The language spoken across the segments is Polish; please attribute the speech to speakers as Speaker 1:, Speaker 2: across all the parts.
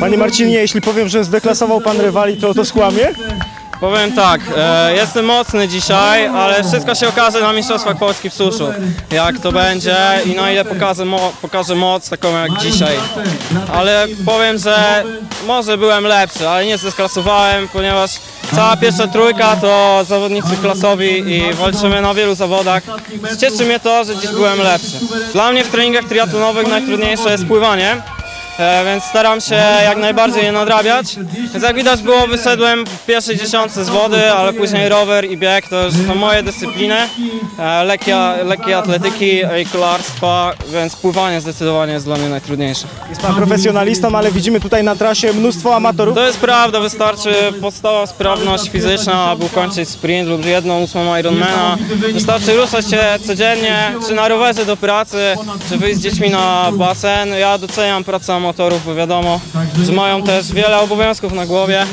Speaker 1: Panie Marcinie, jeśli powiem, że zdeklasował pan rywali, to to skłamie?
Speaker 2: Powiem tak, e, jestem mocny dzisiaj, ale wszystko się okaże na Mistrzostwach Polski w suszu. Jak to będzie i na ile pokażę, mo pokażę moc taką jak dzisiaj. Ale powiem, że może byłem lepszy, ale nie zesklasowałem, ponieważ cała pierwsza trójka to zawodnicy klasowi i walczymy na wielu zawodach. Cieszy mnie to, że dziś byłem lepszy. Dla mnie w treningach triatlonowych najtrudniejsze jest pływanie. E, więc staram się jak najbardziej je nadrabiać. Więc jak widać było, wyszedłem w pierwszej dziesiątce z wody, ale później rower i bieg to już są moje dyscypliny. E, lekkie, lekkie atletyki i kolarstwa, więc pływanie zdecydowanie jest dla mnie najtrudniejsze.
Speaker 1: Jest pan profesjonalistą, ale widzimy tutaj na trasie mnóstwo amatorów.
Speaker 2: To jest prawda, wystarczy podstawa sprawność fizyczna, aby ukończyć sprint lub jedną ósmą Ironmana. Wystarczy ruszać się codziennie, czy na rowerze do pracy, czy wyjść z dziećmi na basen. Ja doceniam pracę amatorów, bo wiadomo, że mają też wiele obowiązków na głowie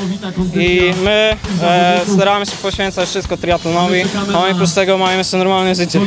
Speaker 2: i my e, staramy się poświęcać wszystko triatlonowi, a oni oprócz tego mają jeszcze normalne życie.